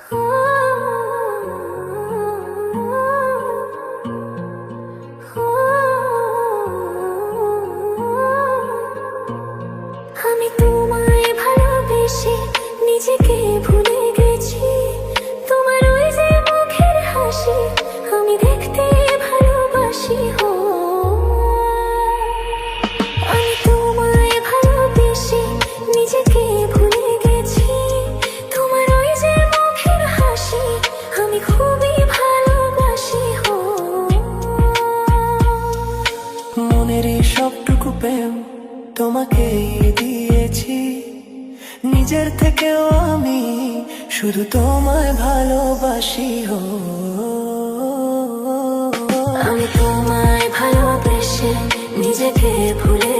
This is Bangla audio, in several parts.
আমি তোমায় ভালোবেসে নিজেকে ভুলে গেছি তোমার ওই যে মুখের হাসি তোমাকে দিয়েছি। নিজের থেকেও আমি শুধু তোমায় ভালোবাসি হো আমি তোমায় ভালোবেসে নিজেকে ভুলে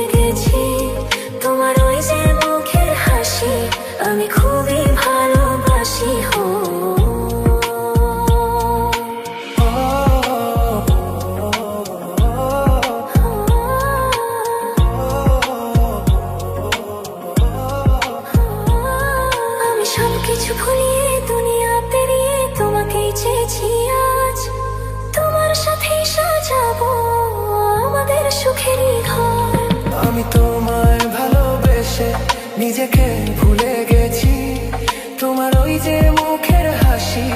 ভালোবেসে নিজেকে ভুলে গেছি। তোমার ওই যে মুখের হাসি,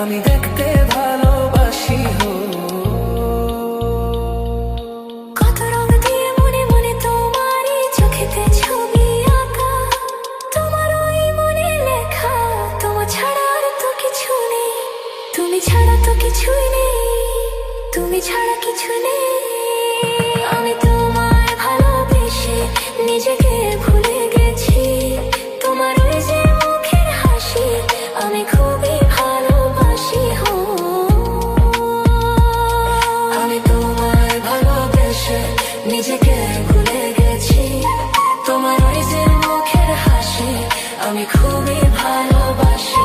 আমি দেখতে ভালোবাসি, হো। তুমি ছাড়া তো কিছুই নেই। তুমি ছাড়া আমি খুবই ভালোবাসি।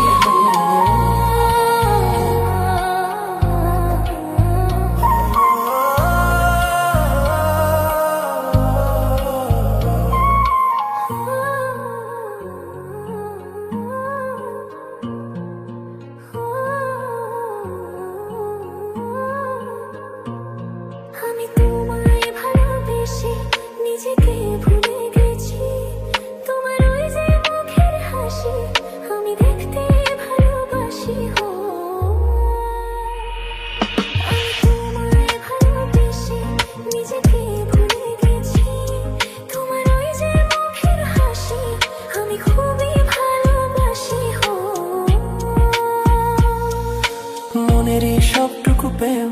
সবটুকু প্রেম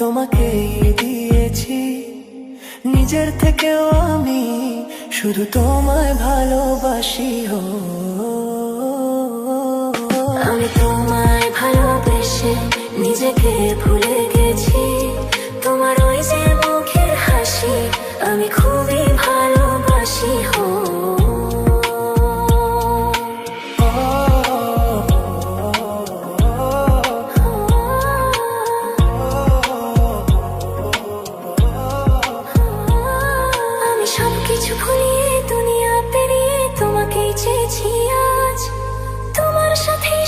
তোমাকে দিয়েছি। নিজের থেকেও আমি শুধু তোমায় ভালোবাসি হো আমি তোমায় ভালোবেসে নিজেকে ভুলে গেছি। তোমার ওই যে মুখের হাসি, আমি খুবই আজ। তোমার সাথে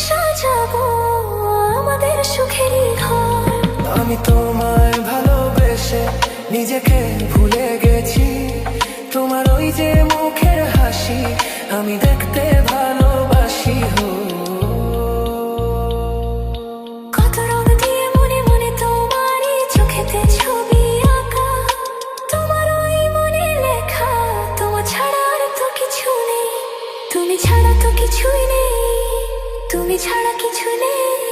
আমাদের আমি ভালোবেসে নিজেকে ভুলে গেছি। তোমার ওই যে মুখের হাসি, আমি দেখতে ছাড়া কিছু নেই